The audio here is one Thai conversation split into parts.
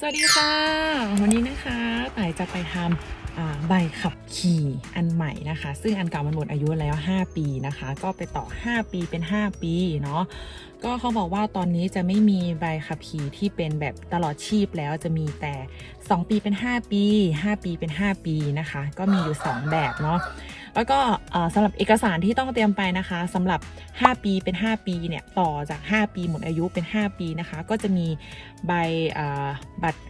สวัสดีค่ะ วันนี้นะคะต่ายจะไปทำใบขับขี่อันใหม่นะคะ ซึ่งอันเก่ามันหมดอายุแล้ว 5 ปีนะคะ ก็ไปต่อ 5 ปีเป็น 5 ปีเนาะก็เขาบอกว่าตอนนี้จะไม่มีใบขับขี่ที่เป็นแบบตลอดชีพแล้วจะมีแต่ 2 ปีเป็น 5 ปี 5 ปีเป็น 5 ปีนะคะ ก็มีอยู่ 2 แบบเนาะ แล้วก็สำหรับเอกสารที่ต้องเตรียมไปนะคะสำหรับ 5 ปีเป็น 5 ปีเนี่ยต่อจาก 5 ปีหมดอายุเป็น 5 ปีนะคะ ก็จะมีใบบัตร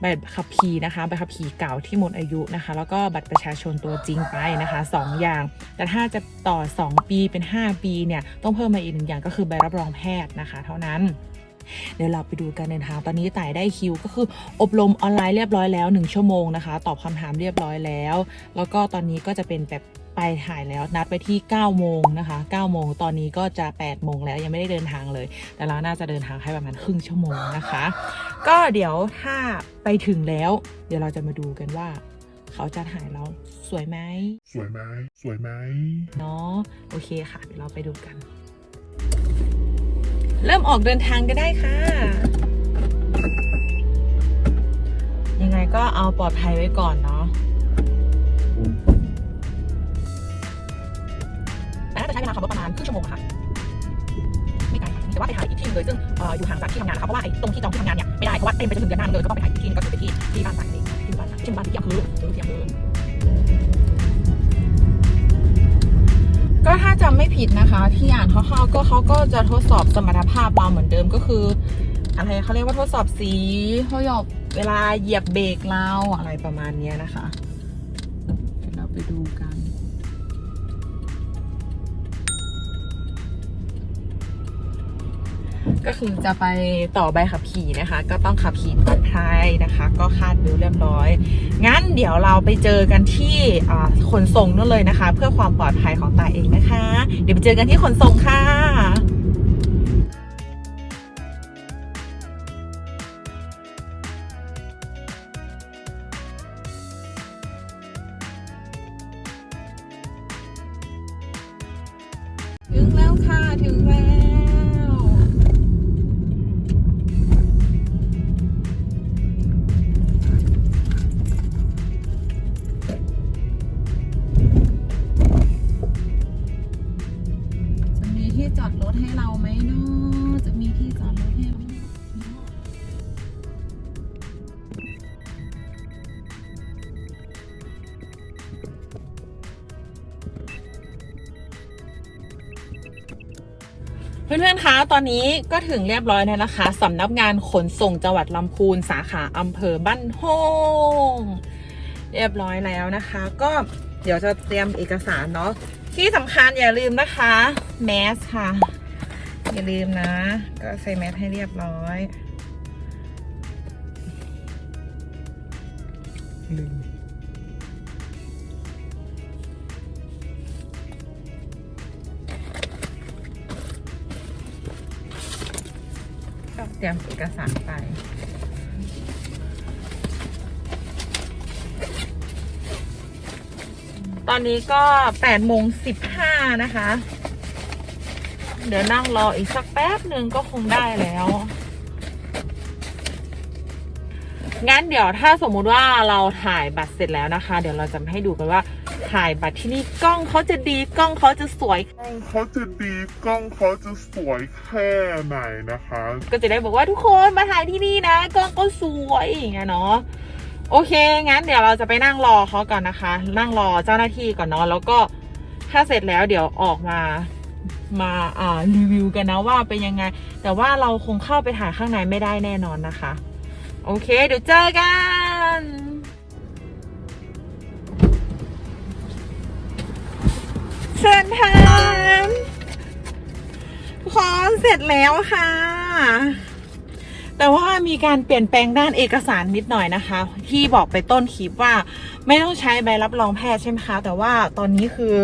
ใบขับขี่นะคะใบขับขี่เก่าที่หมดอายุนะคะ แล้วก็บัตรประชาชนตัวจริงไปนะคะ 2 อย่าง แต่ถ้าจะต่อ 2 ปีเป็น 5 ปีเนี่ยต้องเพิ่มมาอีกหนึ่งอย่างก็คือใบรับรองแพทย์นะคะ เท่านั้นเดี๋ยวเราไปดูการเดินทางตอนนี้ต่ายได้คิวก็คืออบรมออนไลน์เรียบร้อยแล้ว 1 ชั่วโมงนะคะ ตอบคำถามเรียบร้อยแล้ว แล้วก็ตอนนี้ก็จะเป็นแบบ ถ่ายแล้วนัดไปที่ 9 โมงนะคะ 9 โมงตอนนี้ก็จะ 8 โมงแล้วยังไม่ได้เดินทางเลย แต่เราน่าจะเดินทางให้ประมาณครึ่งชั่วโมงนะคะ ก็เดี๋ยวถ้าไปถึงแล้ว เดี๋ยวเราจะมาดูกันว่า เขาจะถ่ายเราสวยไหม สวยไหมสวยไหมเนาะโอเคค่ะเดี๋ยวเราไปดูกัน เริ่มออกเดินทางกันได้ค่ะ ยังไงก็เอาปลอดภัยไว้ก่อนเนาะ รึ่งชั่วโมงค่ะไม่ไกลค่ะแต่ว่าไปถ่ายอีกที่หนึงเลยซึ่งอออยู่ห่างจากที่ทำงานนะคะเพราะว่าไอ้ตรงที่จองที่ทำงานเนี่ยไม่ได้เพราะว่าเต็มไปจนถึงเดือนหน้าเลยก็ต้องไปถ่ายอีกที่นึงก็คือไปที่ที่บ้านต่างเองที่บ้านต่างที่บ้านที่อำเภอเออที่อำเภอก็ถ้าจำไม่ผิดนะคะ ที่อ่านคร่าวๆก็เขาก็จะทดสอบสมรรถภาพเราเหมือนเดิมก็คืออะไรเขาเรียกว่าทดสอบสีทดสอบเวลาเหยียบเบรกเราอะไรประมาณนี้นะคะ เดี๋ยวเราไปดูกัน ก็คือจะไปต่อใบขับขี่นะคะ ก็ต้องขับขี่ปลอดภัยนะคะ ก็คาดเบลต์เรียบร้อย งั้นเดี๋ยวเราไปเจอกันที่ขนส่งนั่นเลยนะคะ เพื่อความปลอดภัยของตาเองนะคะ เดี๋ยวไปเจอกันที่ขนส่งค่ะถึงแล้วค่ะ ถึงแล้ว เพื่อนๆ คะ ตอนนี้ก็ถึงเรียบร้อยแล้วนะคะสำนักงานขนส่งจังหวัดลำพูนสาขาอำเภอบ้านโฮงเรียบร้อยแล้วนะคะ ก็เดี๋ยวจะเตรียมเอกสารเนาะที่สำคัญอย่าลืมนะคะแมสค่ะ อย่าลืมนะ ก็ใส่แมสให้เรียบร้อยลืม ตรียมเอกสารไป ตอนนี้ก็8โมง15นะคะ เดี๋ยวนั่งรออีกสักแป๊บหนึ่งก็คงได้แล้ว งั้นเดี๋ยวถ้าสมมุติว่าเราถ่ายบัตรเสร็จแล้วนะคะ เดี๋ยวเราจะมาให้ดูกันว่า ถ่ายบัตรที่นี่กล้องเขาจะดีกล้องเขาจะสวย กล้องเขาจะดีกล้องเขาจะสวยแค่ไหนนะคะ ก็จะได้บอกว่าทุกคนมาถ่ายที่นี่นะกล้องก็สวยอย่างเงี้ยเนาะโอเค งั้นเดี๋ยวเราจะไปนั่งรอเขาก่อนนะคะ นั่งรอเจ้าหน้าที่ก่อนเนาะแล้วก็ถ้าเสร็จแล้วเดี๋ยวออกมามาอ่ารีวิวกันนะว่าเป็นยังไง แต่ว่าเราคงเข้าไปถ่ายข้างในไม่ได้แน่นอนนะคะ โอเค เดี๋ยวเจอกัน เชิญทานทุกคนเสร็จแล้วค่ะ แต่ว่ามีการเปลี่ยนแปลงด้านเอกสารนิดหน่อยนะคะ ที่บอกไปต้นคลิปว่าไม่ต้องใช้ใบรับรองแพทย์ใช่ไหมคะ แต่ว่าตอนนี้คือ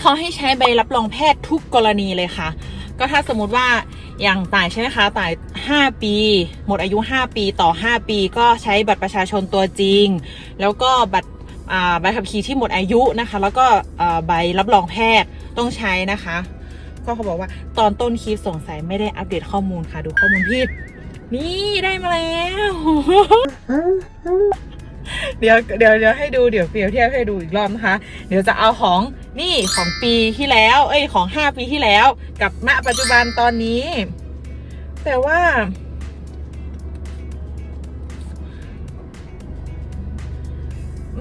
เขาให้ใช้ใบรับรองแพทย์ทุกกรณีเลยค่ะ ก็ถ้าสมมติว่าอย่างตายใช่ไหมคะตาย 5 ปี หมดอายุ 5 ปีต่อ 5 ปี ก็ใช้บัตรประชาชนตัวจริง แล้วก็บัตร ใบขับขี่ที่หมดอายุนะคะ แล้วก็ใบรับรองแพทย์ต้องใช้นะคะ ก็เขาบอกว่าตอนต้นคลิปสงสัยไม่ได้อัปเดตข้อมูลค่ะ ดูข้อมูลผิดนี่ได้มาแล้ว เดี๋ยวเดี๋ยวเดี๋ยวให้ดูเดี๋ยวเปรียบเทียบให้ดูอีกรอบนะคะ เดี๋ยวจะเอาของนี่ของปีที่แล้ว เอ้ยของห้าปีที่แล้ว กับณปัจจุบันตอนนี้ แต่ว่า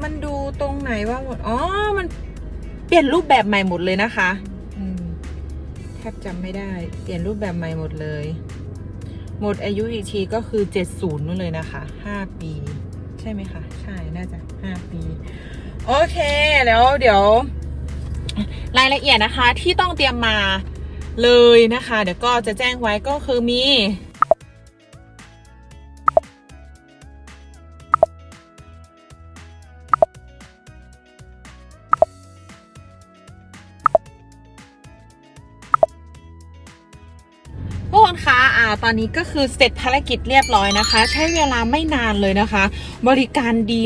มันดูตรงไหนว่าหมด อ๋อ มันเปลี่ยนรูปแบบใหม่หมดเลยนะคะอืมแทบจำไม่ได้ เปลี่ยนรูปแบบใหม่หมดเลย หมดอายุอีกทีก็คือ70นู่นเลยนะคะ5ปี ใช่ไหมคะ ใช่ น่าจะ5ปี โอเค แล้วเดี๋ยว รายละเอียดนะคะที่ต้องเตรียมมาเลยนะคะ เดี๋ยวก็จะแจ้งไว้ก็คือมี นคะอ่าตอนนี้ก็คือเสร็จภารกิจเรียบร้อยนะคะ ใช้เวลาไม่นานเลยนะคะ บริการดี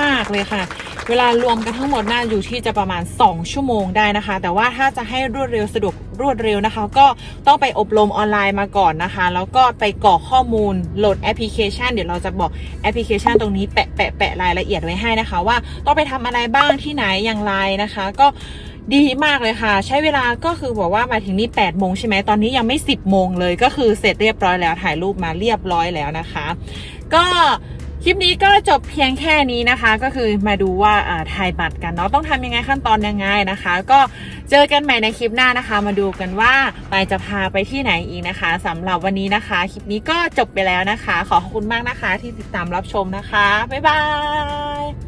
มาก ๆ เลยค่ะ เวลารวมกันทั้งหมดน่าอยู่ที่จะประมาณ 2 ชั่วโมงได้นะคะ แต่ว่าถ้าจะให้รวดเร็วสะดวกรวดเร็วนะคะ ก็ต้องไปอบรมออนไลน์มาก่อนนะคะ แล้วก็ไปกรอกข้อมูลโหลดแอปพลิเคชัน เดี๋ยวเราจะบอกแอปพลิเคชันตรงนี้แปะแปะแปะรายละเอียดไว้ให้นะคะ ว่าต้องไปทำอะไรบ้างที่ไหนอย่างไรนะคะ ก็ ดีมากเลยค่ะ ใช้เวลาก็คือบอกว่ามาถึงนี่8โมงใช่ไหมตอนนี้ยังไม่ 10โมงเลยก็คือเสร็จเรียบร้อยแล้วถ่ายรูปมาเรียบร้อยแล้วนะคะ ก็คลิปนี้ก็จบเพียงแค่นี้นะคะ ก็คือมาดูว่าถ่ายบัตรกันเนาะต้องทำยังไงขั้นตอนยังไงนะคะ ก็เจอกันใหม่ในคลิปหน้านะคะ มาดูกันว่าไปจะพาไปที่ไหนอีกนะคะสำหรับวันนี้นะคะ คลิปนี้ก็จบไปแล้วนะคะ ขอขอบคุณมากนะคะที่ติดตามรับชมนะคะบ๊ายบาย